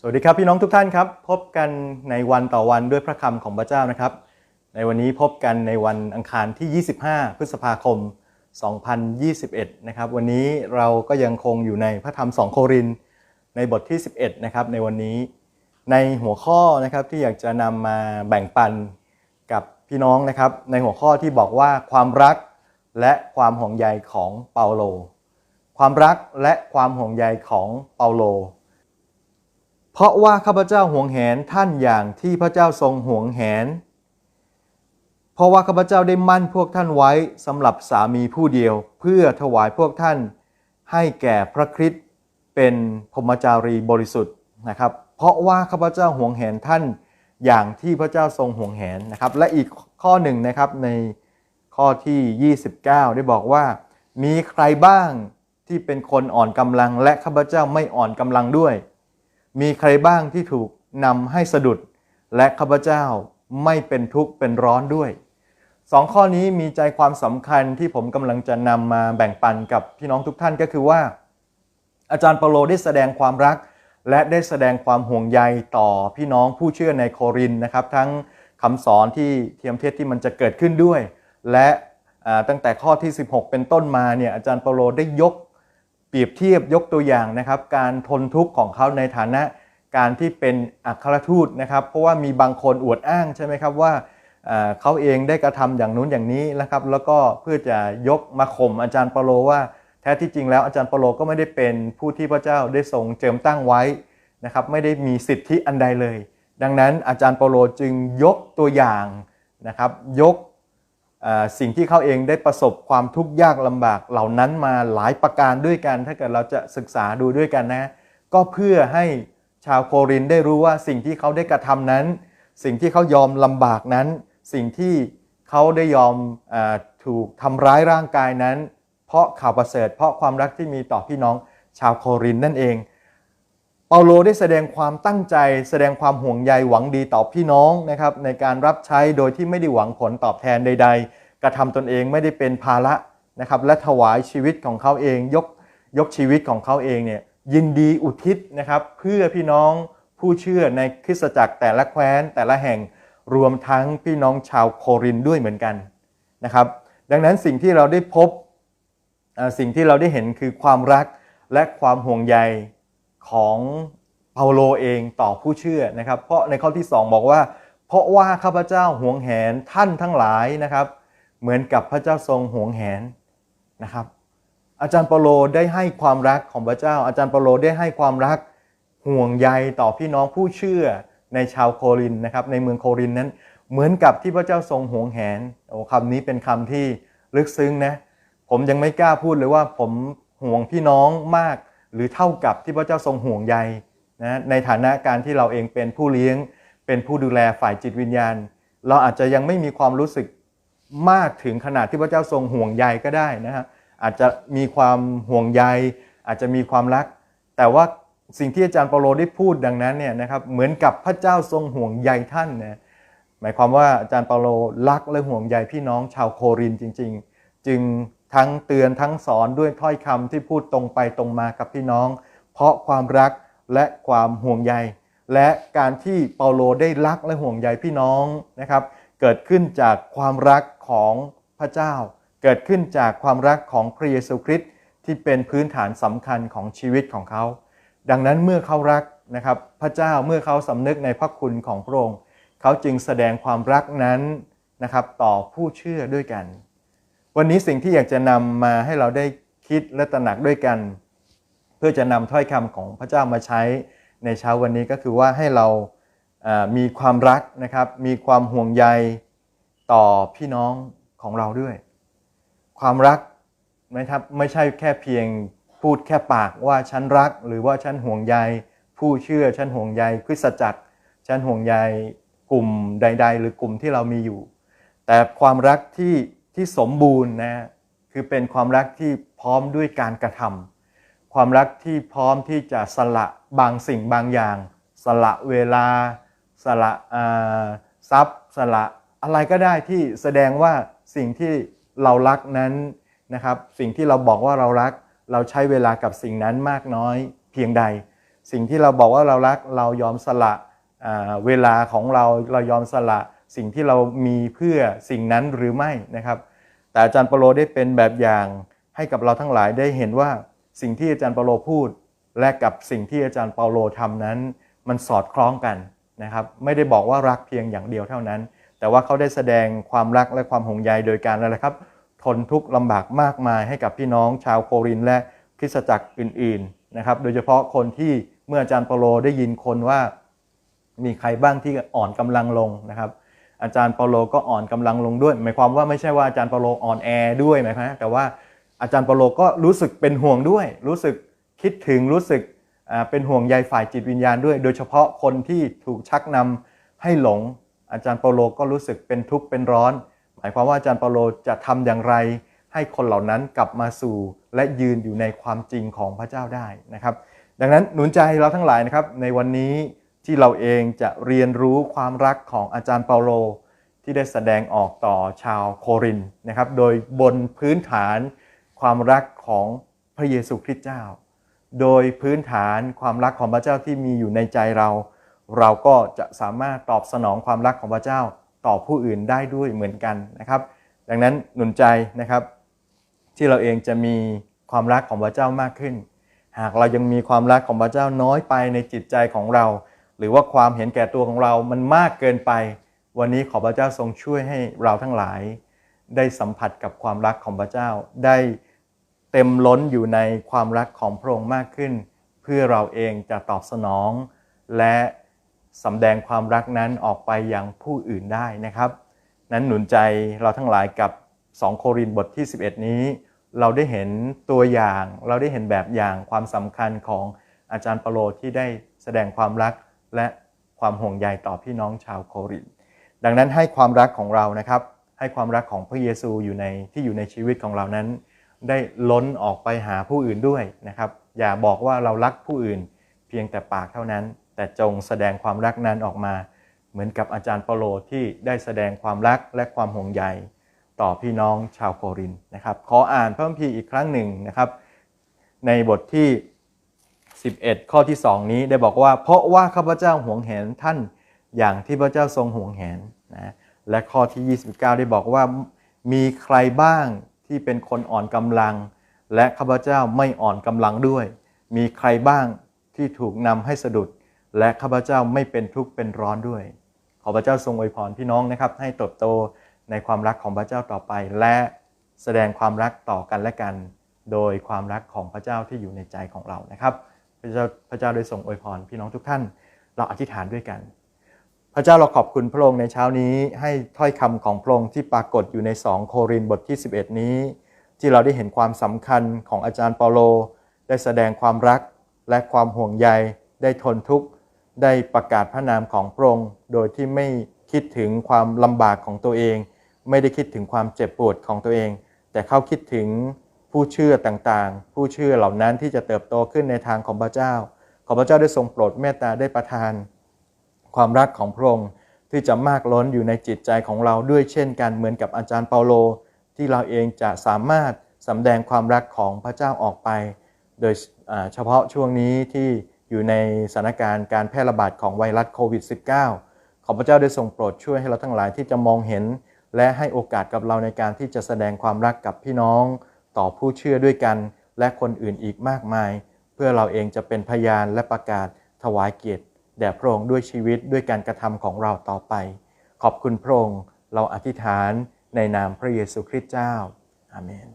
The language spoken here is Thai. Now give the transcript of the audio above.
สวัสดีครับพี่น้องทุกท่านครับ พบกันในวันต่อวันด้วยพระคำของพระเจ้านะครับ ในวันนี้พบกันในวันอังคารที่ 25 พฤษภาคม 2021 นะครับ วันนี้เราก็ยังคงอยู่ในพระธรรม2โครินในบทที่ 11 นะครับ ในวันนี้ในหัวข้อนะครับที่อยากจะนำมาแบ่งปันกับพี่น้องนะครับ ในหัวข้อที่บอกว่าความรักและความห่วงใยของเปาโล ความรักและความห่วงใยของเปาโล เพราะว่าข้าพเจ้าห่วงแหนท่านอย่างที่พระเจ้าทรงห่วงแหน เพราะว่าข้าพเจ้าได้มั่นพวกท่านไว้สำหรับสามีผู้เดียว เพื่อถวายพวกท่านให้แก่พระคริสต์เป็นพรมจารีบริสุทธิ์นะครับ เพราะว่าข้าพเจ้าห่วงแหนท่านอย่างที่พระเจ้าทรงห่วงแหนนะครับ และอีกข้อหนึ่งนะครับในข้อที่ 29 ได้บอกว่า มีใครบ้างที่เป็นคนอ่อนกำลังและข้าพเจ้าไม่อ่อนกำลังด้วย มีใครบ้างที่ถูกนำให้สะดุด และข้าพเจ้าไม่เป็นทุกข์เป็นร้อนด้วยสองข้อนี้มีใจความสำคัญที่ผมกำลังจะนำมาแบ่งปันกับพี่น้องทุกท่านก็คือว่า อาจารย์เปโลได้แสดงความรัก และได้แสดงความห่วงใยต่อพี่น้องผู้เชื่อในโครินนะครับ ทั้งคำสอนที่เทียมเทศที่มันจะเกิดขึ้นด้วย และตั้งแต่ข้อที่ 16 เป็นต้นมาเนี่ยอาจารย์เปโลได้ยก เปรียบเทียบยกตัวอย่างนะครับการทนทุกข์ของเขาในฐานะการที่เป็นอัครทูตนะครับ เพราะว่ามีบางคนอวดอ้างใช่ไหมครับว่าเขาเองได้กระทำอย่างนู้นอย่างนี้นะครับ แล้วก็เพื่อจะยกมาข่มอาจารย์เปโลว่าแท้ที่จริงแล้วอาจารย์เปโลก็ไม่ได้เป็นผู้ที่พระเจ้าได้ทรงเจิมตั้งไว้นะครับ ไม่ได้มีสิทธิอันใดเลย ดังนั้นอาจารย์เปโลจึงยกตัวอย่างนะครับ ยก สิ่งที่เขาเองได้ประสบความทุกข์ยากลำบากเหล่านั้นมาหลายประการด้วยกัน ถ้าเกิดเราจะศึกษาดูด้วยกันนะ ก็เพื่อให้ชาวโครินได้รู้ว่าสิ่งที่เขาได้กระทำนั้น สิ่งที่เขายอมลำบากนั้น สิ่งที่เขาได้ยอมอถูกทำร้ายร่างกายนั้น เพราะข่าวประเสริฐ เพราะความรักที่มีต่อพี่น้องชาวโครินนั่นเอง เปาโลได้แสดงความตั้งใจ แสดงความห่วงใยหวังดีต่อพี่น้องนะครับในการรับใช้โดยที่ไม่ได้หวังผลตอบแทนใด ๆ กระทำตนเองไม่ได้เป็นภาระนะครับและถวายชีวิตของเขาเองยกยกชีวิตของเขาเองเนี่ยยินดีอุทิศนะครับเพื่อพี่น้องผู้เชื่อในคริสตจักรแต่ละแคว้นแต่ละแห่งรวมทั้งพี่น้องชาวโครินด้วยเหมือนกันนะครับ ดังนั้นสิ่งที่เราได้พบสิ่งที่เราได้เห็นคือความรักและความห่วงใย ของเปาโลเองต่อผู้เชื่อนะครับ เพราะในข้อที่ 2 บอกว่า เพราะว่าข้าพเจ้าห่วงแหนท่านทั้งหลายนะครับ เหมือนกับพระเจ้าทรงห่วงแหนนะครับ อาจารย์เปาโลได้ให้ความรักของพระเจ้า อาจารย์เปาโลได้ให้ความรักห่วงใยต่อพี่น้องผู้เชื่อในชาวโครินนะครับ ในเมืองโครินนั้น เหมือนกับที่พระเจ้าทรงห่วงแหนโอ้คำนี้เป็นคำที่ลึกซึ้งนะผมยังไม่กล้าพูดเลยว่าผมห่วงพี่น้องมาก หรือเท่ากับที่พระเจ้าทรงห่วงใยนะในฐานะการที่เราเองเป็นผู้เลี้ยง เป็นผู้ดูแลฝ่ายจิตวิญญาณ เราอาจจะยังไม่มีความรู้สึกมากถึงขนาดที่พระเจ้าทรงห่วงใยก็ได้นะฮะอาจจะมีความห่วงใย อาจจะมีความรัก แต่ว่าสิ่งที่อาจารย์เปาโลได้พูดดังนั้นเนี่ยนะครับเหมือนกับพระเจ้าทรงห่วงใยท่านนะหมายความว่าอาจารย์เปาโลรักและห่วงใยพี่น้องชาวโครินธ์จริง ๆ จึง ทั้งเตือนทั้งสอนด้วยถ้อยคำที่พูดตรงไปตรงมากับพี่น้อง เพราะความรักและความห่วงใย และการที่เปาโลได้รักและห่วงใยพี่น้องนะครับ เกิดขึ้นจากความรักของพระเจ้า เกิดขึ้นจากความรักของพระเยซูคริสต์ที่เป็นพื้นฐานสำคัญของชีวิตของเขา ดังนั้นเมื่อเขารักนะครับพระเจ้าเมื่อเขาสำนึกในพระคุณของพระองค์ เขาจึงแสดงความรักนั้นนะครับต่อผู้เชื่อด้วยกัน วันนี้สิ่งที่อยากจะนำมาให้เราได้คิดและตระหนักด้วยกัน เพื่อจะนำถ้อยคำของพระเจ้ามาใช้ในเช้าวันนี้ก็คือว่าให้เราอ่ามีความรักนะครับ มีความห่วงใยต่อพี่น้องของเราด้วย ความรักนะครับไม่ใช่แค่เพียงพูดแค่ปากว่าฉันรัก หรือว่าฉันห่วงใย ผู้เชื่อฉันห่วงใยคริสตจักรฉันห่วงใยกลุ่มใด ๆ หรือกลุ่มที่เรามีอยู่ แต่ความรักที่ ที่สมบูรณ์นะคือเป็นความรักที่พร้อมด้วยการกระทำความรักที่พร้อมที่จะสละบางสิ่งบางอย่าง สละเวลา สละทรัพย์ สละอะไรก็ได้ที่แสดงว่าสิ่งที่เรารักนั้นนะครับ สิ่งที่เราบอกว่าเรารัก เราใช้เวลากับสิ่งนั้นมากน้อยเพียงใด สิ่งที่เราบอกว่าเรารักเรายอมสละเวลาของเราเรายอมสละสิ่งที่เรามีเพื่อสิ่งนั้นหรือไม่นะครับ แต่อาจารย์เปาโลได้เป็นแบบอย่างให้กับเราทั้งหลายได้เห็นว่าสิ่งที่อาจารย์เปาโลพูด และกับสิ่งที่อาจารย์เปาโลทำนั้น มันสอดคล้องกันนะครับ ไม่ได้บอกว่ารักเพียงอย่างเดียวเท่านั้น แต่ว่าเขาได้แสดงความรักและความห่วงใยโดยการอะไรครับ ทนทุกข์ลำบากมากมายให้กับพี่น้องชาวโครินและคริสตจักรอื่น ๆนะครับ โดยเฉพาะคนที่เมื่ออาจารย์เปาโลได้ยินคนว่ามีใครบ้างที่อ่อนกำลังลงนะครับ อาจารย์เปาโลก็อ่อนกำลังลงด้วย หมายความว่าไม่ใช่ว่าอาจารย์เปาโลอ่อนแอด้วยหมายความแต่ว่าอาจารย์เปาโลก็รู้สึกเป็นห่วงด้วย รู้สึกคิดถึงรู้สึกเป็นห่วงใยฝ่ายจิตวิญญาณด้วย โดยเฉพาะคนที่ถูกชักนำให้หลง อาจารย์เปาโลก็รู้สึกเป็นทุกข์เป็นร้อน หมายความว่าอาจารย์เปาโลจะทำอย่างไร ให้คนเหล่านั้นกลับมาสู่ และยืนอยู่ในความจริงของพระเจ้าได้นะครับ ดังนั้นหนุนใจเราทั้งหลายนะครับในวันนี้ ที่เราเองจะเรียนรู้ความรักของอาจารย์เปาโล ที่ได้แสดงออกต่อชาวโครินนะครับ โดยบนพื้นฐานความรักของพระเยซูคริสต์เจ้า โดยพื้นฐานความรักของพระเจ้าที่มีอยู่ในใจเรา เราก็จะสามารถตอบสนองความรักของพระเจ้าต่อผู้อื่นได้ด้วยเหมือนกันนะครับ ดังนั้นหนุนใจนะครับ ที่เราเองจะมีความรักของพระเจ้ามากขึ้น หากเรายังมีความรักของพระเจ้าน้อยไปในจิตใจของเรา หรือว่าความเห็นแก่ตัวของเรามันมากเกินไป วันนี้ขอพระเจ้าทรงช่วยให้เราทั้งหลาย ได้สัมผัสกับความรักของพระเจ้า ได้เต็มล้นอยู่ในความรักของพระองค์มากขึ้น เพื่อเราเองจะตอบสนอง และสำแดงความรักนั้นออกไปยังผู้อื่นได้นะครับ นั้นหนุนใจเราทั้งหลายกับ 2 โครินธ์บทที่ 11 นี้ เราได้เห็นตัวอย่าง เราได้เห็นแบบอย่างความสำคัญของอาจารย์เปโลที่ได้แสดงความรัก และความห่วงใยต่อพี่น้องชาวโครินดังนั้นให้ความรักของเรานะครับ ให้ความรักของพระเยซูอยู่ในที่อยู่ในชีวิตของเรานั้น ได้ล้นออกไปหาผู้อื่นด้วยนะครับ อย่าบอกว่าเรารักผู้อื่น เพียงแต่ปากเท่านั้น แต่จงแสดงความรักนั้นออกมา เหมือนกับอาจารย์เปโลที่ได้แสดงความรักและความห่วงใยต่อพี่น้องชาวโครินนะครับ ขออ่านพระคัมภีร์อีกครั้งหนึ่งนะครับ ในบทที่ 11 ข้อที่ 2 นี้ได้บอกว่า เพราะว่าข้าพเจ้าห่วงแหนท่านอย่างที่พระเจ้าทรงห่วงแหนนะและข้อที่ 29 ได้บอกว่ามีใครบ้างที่เป็นคนอ่อนกำลัง และข้าพเจ้าไม่อ่อนกำลังด้วย มีใครบ้างที่ถูกนำให้สะดุด และข้าพเจ้าไม่เป็นทุกข์เป็นร้อนด้วย ขอพระเจ้าทรงอวยพรพี่น้องนะครับ ให้เติบโตในความรักของพระเจ้าต่อไป และแสดงความรักต่อกันและกัน โดยความรักของพระเจ้าที่อยู่ในใจของเรานะครับ พระเจ้าพระเจ้าได้ทรงอวยพร พี่น้องทุกท่านเราอธิษฐานด้วยกัน พระเจ้าเราขอบคุณพระองค์ในเช้านี้ ให้ถ้อยคำของพระองค์ที่ปรากฏอยู่ใน 2 โครินธ์บทที่ 11 นี้ ที่เราได้เห็นความสำคัญของอาจารย์เปาโล ได้แสดงความรักและความห่วงใย ได้ทนทุกข์ได้ประกาศพระนามของพระองค์ โดยที่ไม่คิดถึงความลำบากของตัวเอง ไม่ได้คิดถึงความเจ็บปวดของตัวเอง แต่เขาคิดถึง ผู้เชื่อต่างๆ ผู้เชื่อเหล่านั้นที่จะเติบโตขึ้นในทางของพระเจ้า ขอพระเจ้าได้ทรงโปรดเมตตาได้ประทาน ความรักของพระองค์ที่จะมากล้นอยู่ในจิตใจของเราด้วยเช่นกันเหมือนกับอาจารย์เปาโล ที่เราเองจะสามารถสำแดงความรักของพระเจ้าออกไป โดยเฉพาะช่วงนี้ที่อยู่ในสถานการณ์การแพร่ระบาดของไวรัสโควิด -19 ขอพระเจ้าได้ทรงโปรดช่วยให้เราทั้งหลายที่จะมองเห็น และให้โอกาสกับเราในการที่จะแสดงความรักกับพี่น้อง ต่อผู้เชื่อด้วยกัน และคนอื่นอีกมากมาย เพื่อเราเองจะเป็นพยานและประกาศถวายเกียรติแด่พระองค์ด้วยชีวิตด้วยการกระทำของเราต่อไป ขอบคุณพระองค์เราอธิษฐานในนามพระเยซูคริสต์เจ้าอาเมน